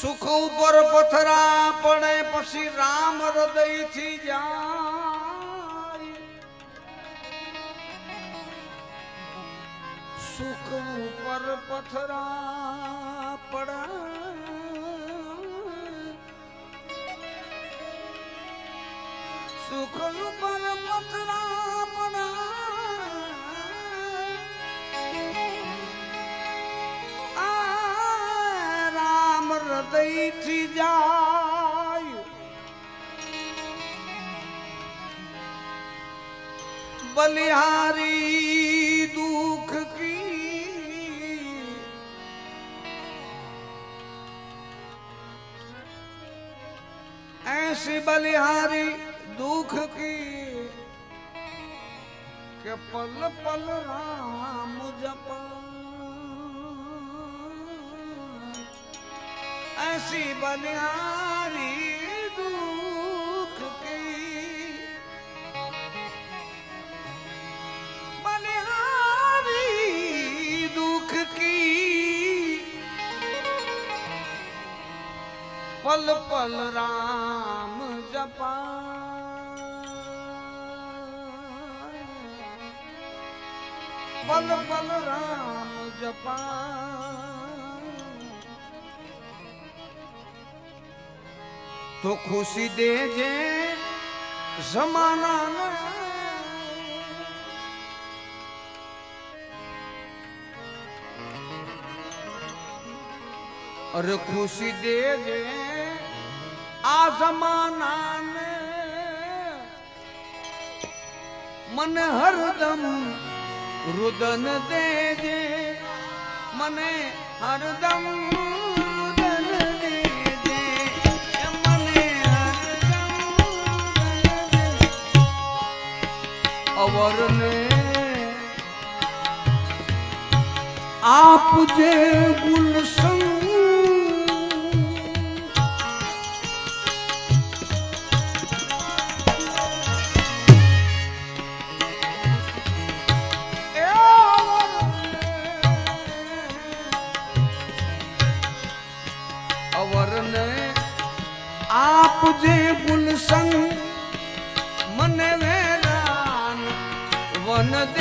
સુખ ઉપર પથરા પડે પછી રામ હૃદયથી જાય. સુખ ઉપર પથરા પડે. સુખ ઉપર પથરા રામ હૃદયથી જાય બલિહારી દુઃખ કી ऐसी बलिहारी दुख की के पल पल राम जपा ऐसी बनियारी दुख ਦੁੱਖ ਕੀ दुख की ਦੁੱਖ ਕੀ ਪਲ ਪਲ ਰਾਮ ਜਪਾ ਪਲ ਪਲ તો ખુશી દેજે જમાના અરે ખુશી દેજે આ જમાનાને મને હરદમ રુદન દેજે, મને હરદમ આપજે અવરને આપજે ગુલશન મને વેરાન વન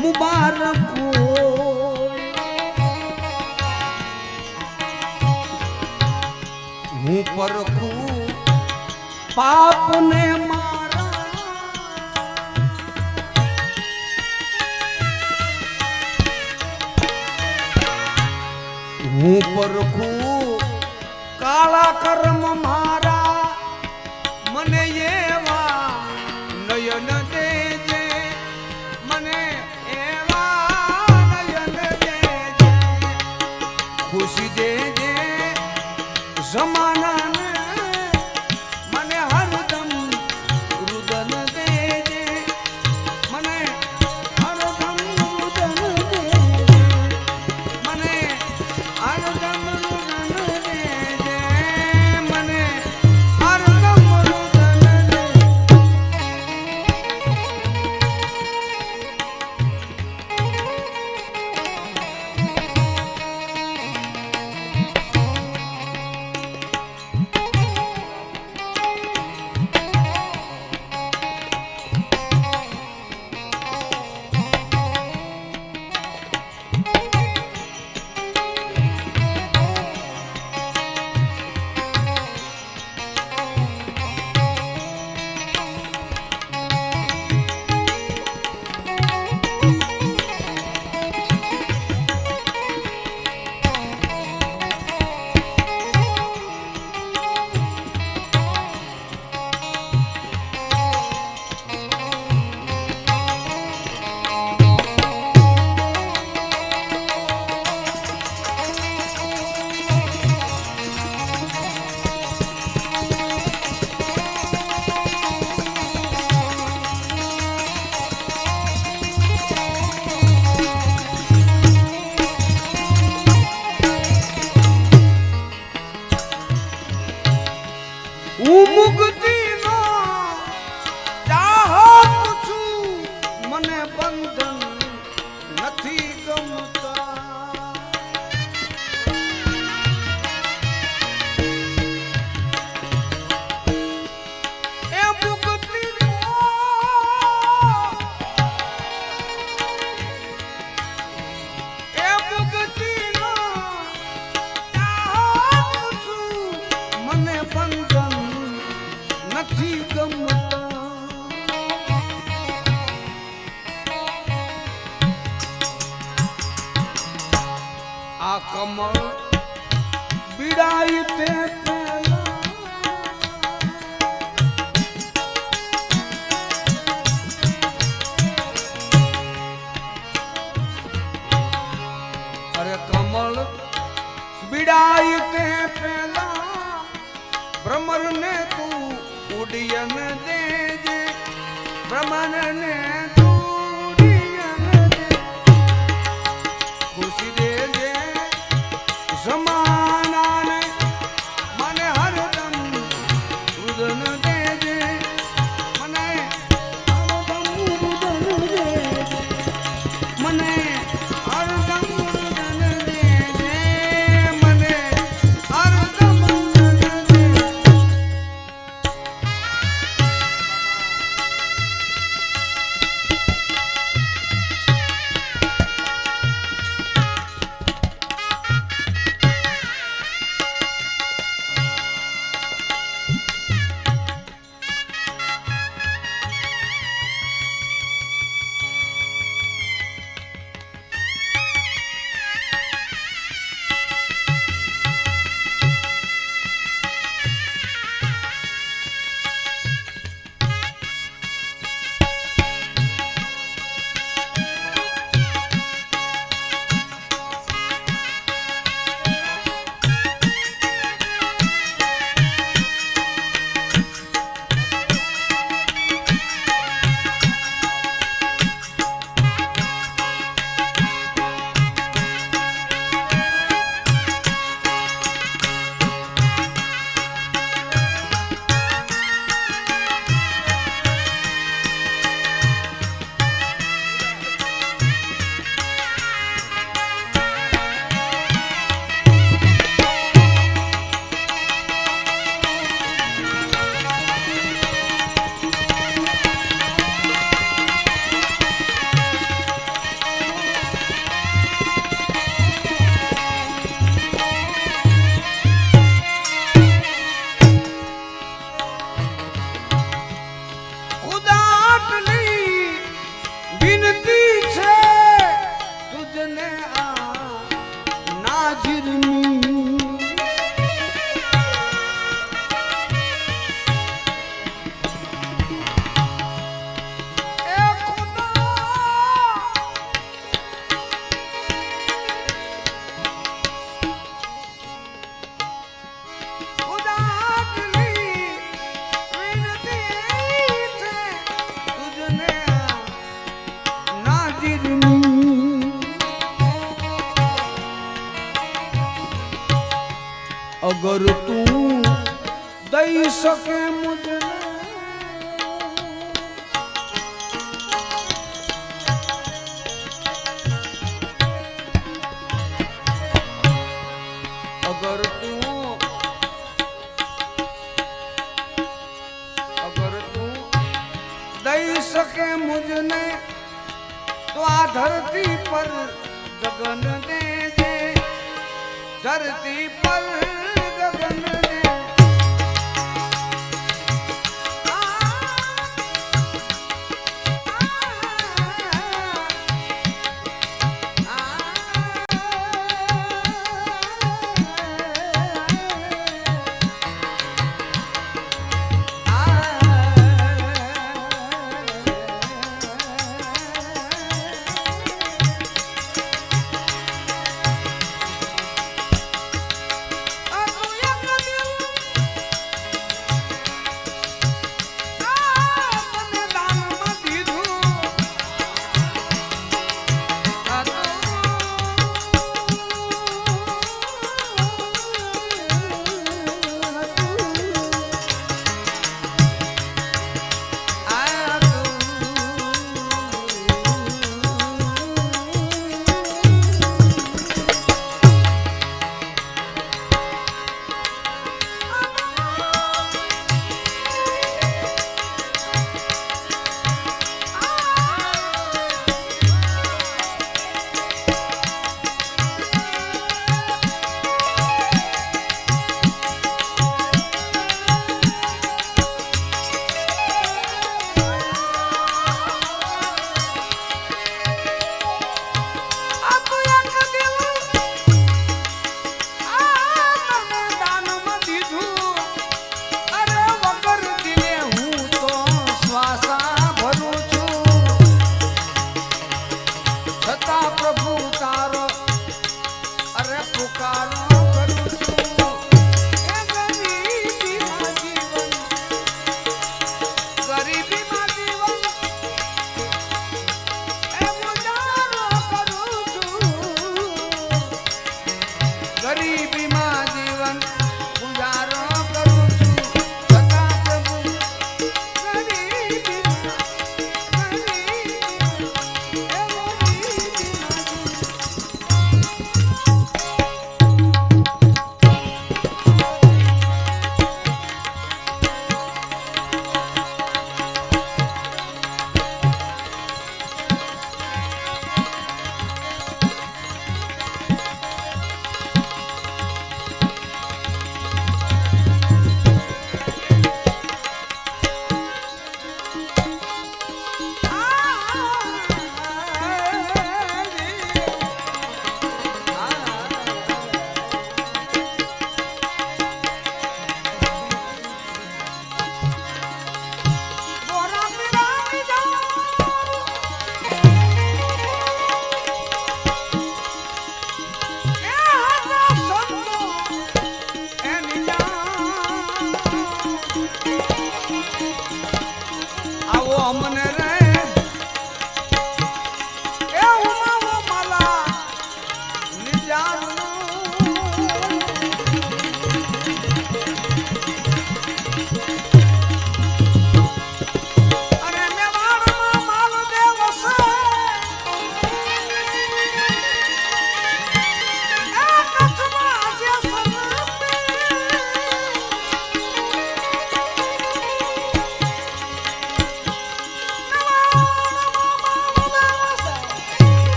મુબારક હું પરખું પાપને મારા. હું પરખું કાળા કર્મ મારા.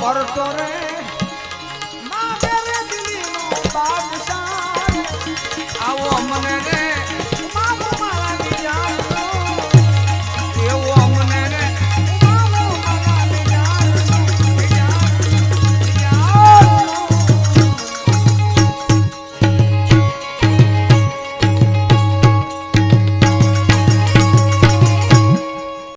ભરતો રે. આવો મને